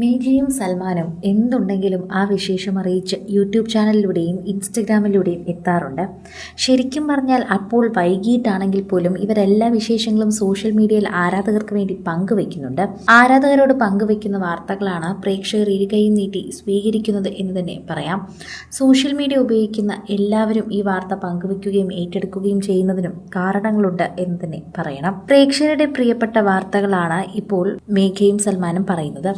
മേഘയും സൽമാനും എന്തുണ്ടെങ്കിലും ആ വിശേഷം അറിയിച്ച് യൂട്യൂബ് ചാനലിലൂടെയും ഇൻസ്റ്റഗ്രാമിലൂടെയും എത്താറുണ്ട്. ശരിക്കും പറഞ്ഞാൽ അപ്പോൾ വൈകിട്ടാണെങ്കിൽ പോലും ഇവരെല്ലാ വിശേഷങ്ങളും സോഷ്യൽ മീഡിയയിൽ ആരാധകർക്ക് വേണ്ടി പങ്കുവെക്കുന്നുണ്ട് ആരാധകരോട് പങ്കുവെക്കുന്ന വാർത്തകളാണ് പ്രേക്ഷകർ ഇരുകൈയും നീട്ടി സ്വീകരിക്കുന്നത് എന്ന് തന്നെ പറയാം. സോഷ്യൽ മീഡിയ ഉപയോഗിക്കുന്ന എല്ലാവരും ഈ വാർത്ത പങ്കുവെക്കുകയും ഏറ്റെടുക്കുകയും ചെയ്യുന്നതിനും കാരണങ്ങളുണ്ട് എന്ന് തന്നെ പറയണം. പ്രേക്ഷകരുടെ പ്രിയപ്പെട്ട വാർത്തകളാണ് ഇപ്പോൾ മേഘയും സൽമാനും പറയുന്നത്.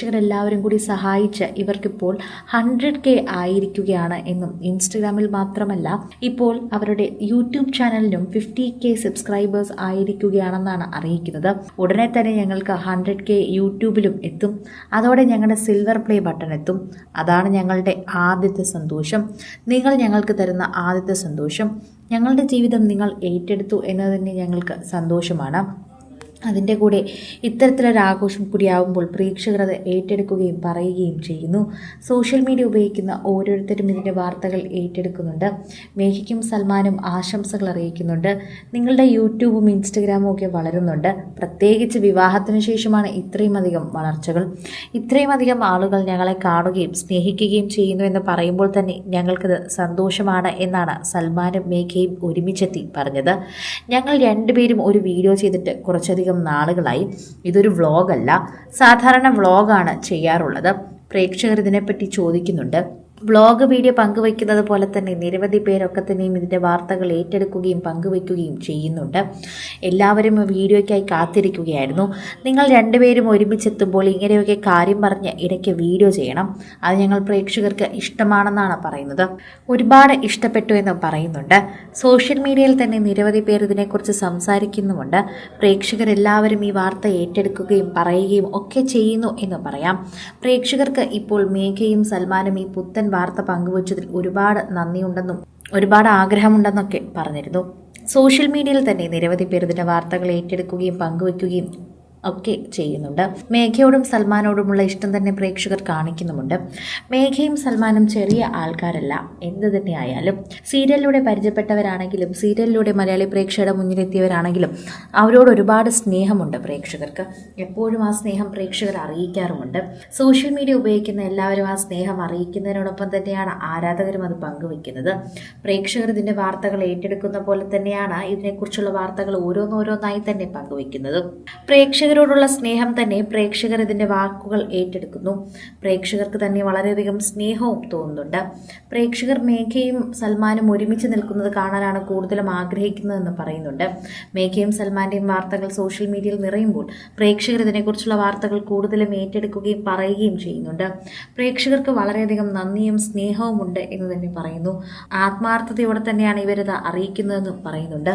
പ്രേക്ഷകരെല്ലാവരും കൂടി സഹായിച്ച് ഇവർക്കിപ്പോൾ ഹൺഡ്രഡ് കെ ആയിരിക്കുകയാണ് എന്നും ഇൻസ്റ്റഗ്രാമിൽ മാത്രമല്ല ഇപ്പോൾ അവരുടെ യൂട്യൂബ് ചാനലിനും ഫിഫ്റ്റി കെ സബ്സ്ക്രൈബേഴ്സ് ആയിരിക്കുകയാണെന്നാണ് അറിയിക്കുന്നത്. ഉടനെ തന്നെ ഞങ്ങൾക്ക് ഹൺഡ്രഡ് കെ യൂട്യൂബിലും എത്തും. അതോടെ ഞങ്ങളുടെ സിൽവർ പ്ലേ ബട്ടൺ എത്തും. അതാണ് ഞങ്ങളുടെ ആദ്യത്തെ സന്തോഷം. നിങ്ങൾ ഞങ്ങൾക്ക് തരുന്ന ആദ്യത്തെ സന്തോഷം. ഞങ്ങളുടെ ജീവിതം നിങ്ങൾ ഏറ്റെടുത്തു എന്നത് തന്നെ ഞങ്ങൾക്ക് സന്തോഷമാണ്. അതിന്റെ കൂടെ ഇത്തരത്തിലൊരാഘോഷം കൂടിയാവുമ്പോൾ പ്രേക്ഷകർ അത് ഏറ്റെടുക്കുകയും പറയുകയും ചെയ്യുന്നു. സോഷ്യൽ മീഡിയ ഉപയോഗിക്കുന്ന ഓരോരുത്തരും ഇതിന്റെ വാർത്തകൾ ഏറ്റെടുക്കുന്നുണ്ട്. മേഹിക്കും സൽമാനും ആശംസകൾ അറിയിക്കുന്നുണ്ട്. നിങ്ങളുടെ യൂട്യൂബും ഇൻസ്റ്റഗ്രാമും ഒക്കെ വളരുന്നുണ്ട്. പ്രത്യേകിച്ച് വിവാഹത്തിന് ശേഷമാണ് ഇത്രയും അധികം വളർച്ചകൾ. ഇത്രയും അധികം ആളുകൾ ഞങ്ങളെ കാണുകയും സ്നേഹിക്കുകയും ചെയ്യുന്നു എന്ന് പറയുമ്പോൾ തന്നെ ഞങ്ങൾക്കത് സന്തോഷമാണ് എന്നാണ് സൽമാനും മേഘയും ഒരുമിച്ചെത്തി പറഞ്ഞത്. ഞങ്ങൾ രണ്ടുപേരും ഒരു വീഡിയോ ചെയ്തിട്ട് കുറച്ചധികം നാളുകളായി ഇതൊരു വ്ളോഗല്ല. സാധാരണ വ്ളോഗാണ് ചെയ്യാറുള്ളത്. പ്രേക്ഷകർ ഇതിനെപ്പറ്റി ചോദിക്കുന്നുണ്ട്. വ്ളോഗ് വീഡിയോ പങ്കുവയ്ക്കുന്നത് പോലെ തന്നെ നിരവധി പേരൊക്കെ തന്നെയും ഇതിന്റെ വാർത്തകൾ ഏറ്റെടുക്കുകയും പങ്കുവയ്ക്കുകയും ചെയ്യുന്നുണ്ട്. എല്ലാവരും വീഡിയോയ്ക്കായി കാത്തിരിക്കുകയായിരുന്നു. നിങ്ങൾ രണ്ടുപേരും ഒരുമിച്ചെത്തുമ്പോൾ ഇങ്ങനെയൊക്കെ കാര്യം പറഞ്ഞ് ഇടയ്ക്ക് വീഡിയോ ചെയ്യണം. അത് ഞങ്ങൾ പ്രേക്ഷകർക്ക് ഇഷ്ടമാണെന്നാണ് പറയുന്നത്. ഒരുപാട് ഇഷ്ടപ്പെട്ടു എന്ന് പറയുന്നുണ്ട്. സോഷ്യൽ മീഡിയയിൽ തന്നെ നിരവധി പേർ ഇതിനെക്കുറിച്ച് സംസാരിക്കുന്നുമുണ്ട്. പ്രേക്ഷകരെല്ലാവരും ഈ വാർത്ത ഏറ്റെടുക്കുകയും പറയുകയും ഒക്കെ ചെയ്യുന്നു എന്ന് പറയാം. പ്രേക്ഷകർക്ക് ഇപ്പോൾ മേഘയും സൽമാനും ഈ പുത്തൻ വാർത്ത പങ്കുവച്ചതിൽ ഒരുപാട് നന്ദിയുണ്ടെന്നും ഒരുപാട് ആഗ്രഹമുണ്ടെന്നൊക്കെ പറഞ്ഞിരുന്നു. സോഷ്യൽ മീഡിയയിൽ തന്നെ നിരവധി പേർ ഇതിന്റെ വാർത്തകൾ ഏറ്റെടുക്കുകയും പങ്കുവയ്ക്കുകയും ഒക്കെ ചെയ്യുന്നുണ്ട്. മേഘയോടും സൽമാനോടുമുള്ള ഇഷ്ടം തന്നെ പ്രേക്ഷകർ കാണിക്കുന്നുമുണ്ട്. മേഘയും സൽമാനും ചെറിയ ആൾക്കാരല്ല എന്ത് തന്നെയായാലും. സീരിയലിലൂടെ പരിചയപ്പെട്ടവരാണെങ്കിലും സീരിയലിലൂടെ മലയാളി പ്രേക്ഷകരുടെ മുന്നിലെത്തിയവരാണെങ്കിലും അവരോട് ഒരുപാട് സ്നേഹമുണ്ട് പ്രേക്ഷകർക്ക്. എപ്പോഴും ആ സ്നേഹം പ്രേക്ഷകർ അറിയിക്കാറുമുണ്ട്. സോഷ്യൽ മീഡിയ ഉപയോഗിക്കുന്ന എല്ലാവരും ആ സ്നേഹം അറിയിക്കുന്നതിനോടൊപ്പം തന്നെയാണ് ആരാധകരും അത് പങ്കുവെക്കുന്നത് പ്രേക്ഷകർ ഇതിന്റെ വാർത്തകൾ ഏറ്റെടുക്കുന്ന പോലെ തന്നെയാണ് ഇതിനെക്കുറിച്ചുള്ള വാർത്തകൾ ഓരോന്നോരോന്നായി തന്നെ പങ്കുവെക്കുന്നത് പ്രേക്ഷകരോടുള്ള സ്നേഹം തന്നെ പ്രേക്ഷകർ ഇതിന്റെ വാക്കുകൾ ഏറ്റെടുക്കുന്നു. പ്രേക്ഷകർക്ക് തന്നെ വളരെയധികം സ്നേഹവും തോന്നുന്നുണ്ട്. പ്രേക്ഷകർ മേഘയും സൽമാനും ഒരുമിച്ച് നിൽക്കുന്നത് കാണാനാണ് കൂടുതലും ആഗ്രഹിക്കുന്നതെന്ന് പറയുന്നുണ്ട്. മേഘയും സൽമാന്റെയും വാർത്തകൾ സോഷ്യൽ മീഡിയയിൽ നിറയുമ്പോൾ പ്രേക്ഷകർ ഇതിനെക്കുറിച്ചുള്ള വാർത്തകൾ കൂടുതലും ഏറ്റെടുക്കുകയും പറയുകയും ചെയ്യുന്നുണ്ട്. പ്രേക്ഷകർക്ക് വളരെയധികം നന്ദിയും സ്നേഹവും ഉണ്ട് എന്ന് തന്നെ പറയുന്നു. ആത്മാർത്ഥതയോടെ തന്നെയാണ് ഇവരത് അറിയിക്കുന്നതെന്നും പറയുന്നുണ്ട്.